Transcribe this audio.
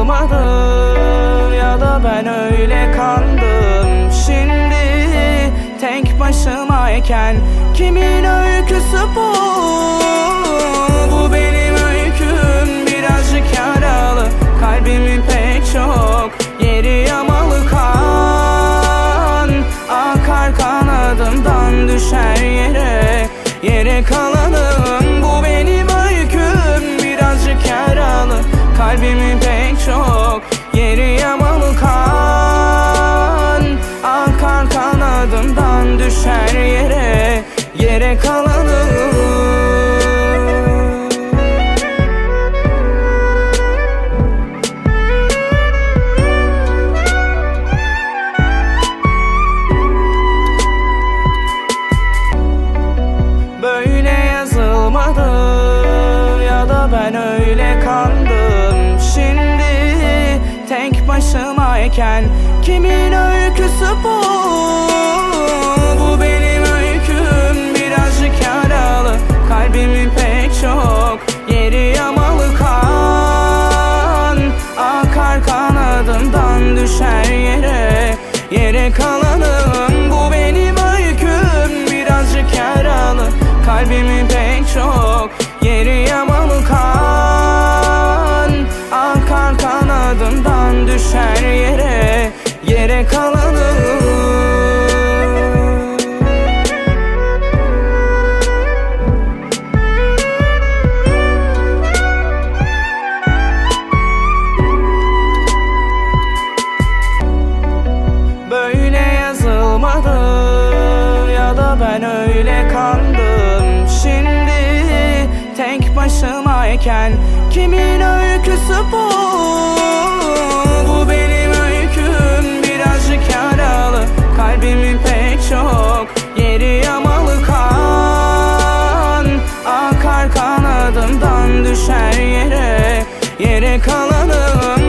olmadı Ya da ben öyle kandım. Şimdi tek başımayken Kimin öyküsü bu? Bu benim öyküm birazcık yaralı. Kalbimin pek çok yeri yamalı kan. Akar kanadımdan düşer yere Yere kalanı Akar kanadımdan düşer yere Yere kalanım ben öyle kandım. Şimdi tek başımayken kimin öyküsü bu? Bu benim öyküm birazcık yaralı. Kalbimin pek çok yeri yamalı kan. Akar kanadımdan düşer yere Yere kalanım. Bu benim öyküm birazcık yaralı. Kalbimin pek çok yeri yamalı ben öyle kandım. Şimdi tek başımayken kimin öyküsü bu? Bu benim öyküm birazcık yaralı. Kalbimin pek çok yeri yamalı kan. Akar kanadımdan düşer yere Yere kalanım